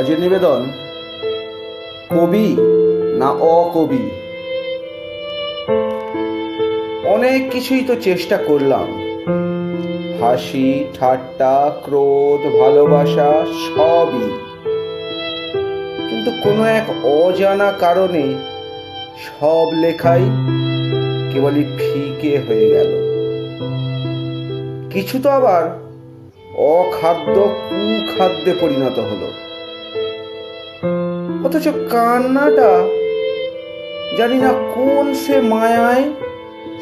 আজের নিবেদন? কবি না অকবি? অনেক কিছুই তো চেষ্টা করলাম। হাসি, ঠাট্টা, ক্রোধ, ভালোবাসা সবই। কিন্তু কোনো এক অজানা কারণে সব লেখাই কেবলই ফিকে হয়ে গেল। কিছু তো আবার অখাদ্য কুখাদ্যে পরিণত হলো। অথচ কান্নাটা জানি না কোন সে মায়ায়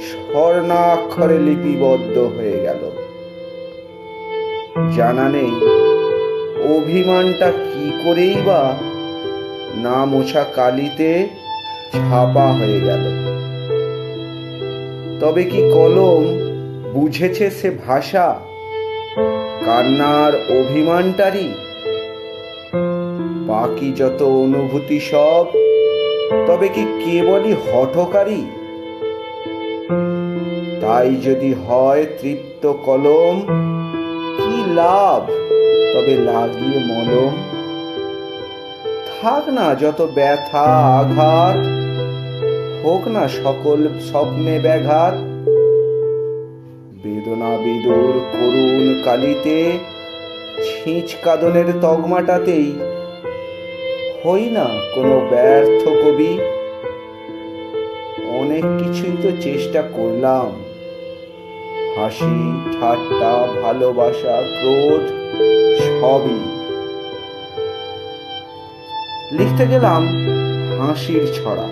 স্বর্ণাক্ষরে লিপিবদ্ধ হয়ে গেল। জানা নেই অভিমানটা কি করেই বা না মোছা কালিতে ছাপা হয়ে গেল। তবে কি কলম বুঝেছে সে ভাষা? কান্নার অভিমানটারই বাকি যত অনুভূতি সব, তবে কি কেবলই হঠকারী? তাই যদি হয় তৃপ্ত কলম, কি লাভ? তবে লাগিয়ে মলম। থাক না যত ব্যথা, আঘাত, হোক না সকল স্বপ্নে ব্যাঘাত। বেদনা বিদুর করুণ কালিতে, ছিঁচ কাদনের তগমাটাতেই হই না কোনো ব্যর্থ কবি? অনেক কিছুই তো চেষ্টা করলাম। হাসি, ঠাট্টা, ভালোবাসা, ক্রোধ, সবই। লিখতে গেলাম হাসির ছড়া।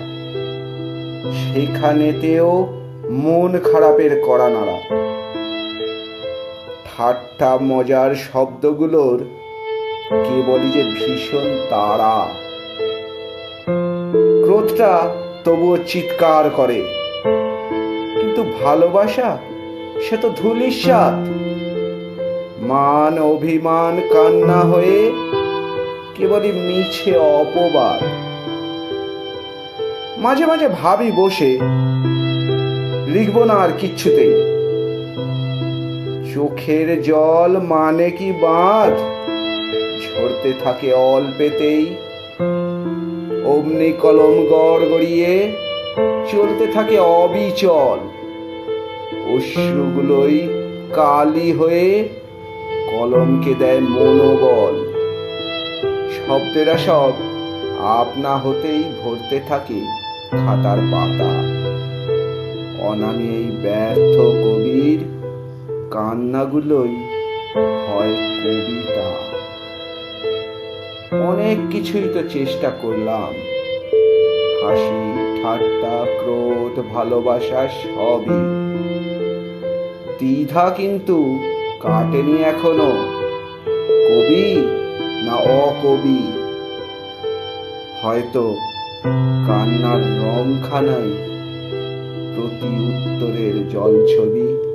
সেখানেতেও মন খারাপের কড়া নাড়া। ঠাট্টা, মজার শব্দগুলোর কেবলই যে ভীষণ তাড়া ক্রোধটা তবুও চিৎকার করে। কিন্তু ভালোবাসা, সে তো ধুলিস্বাদ মান অভিমান কান্না হয়ে কেবলই মিছে অপবাদ। মাঝে মাঝে ভাবি বসে, লিখব না আর কিচ্ছুতেই চোখের জল মানে কি বাঁধ? ঝরতে থাকে অল্পেতেই। অমনি কলম গড় গড়িয়ে চলতে থাকে অবিচল। অশ্রুগুলোই কালি হয়ে কলমকে দেয় মনোবল। শব্দেরা সব আপনা হতেই ভরতে থাকে খাতার পাতা। অনামি এই ব্যর্থ কবির কান্নাগুলোই হয় কবিতা। অনেক কিছুই তো চেষ্টা করলাম। হাসি, ঠাট্টা, ক্রোধ, ভালোবাসা সবই। দ্বিধা কিন্তু কাটেনি এখনও। কবি না অকবি? হয়তো কান্নার রংখানাই প্রতি উত্তরের জলছবি।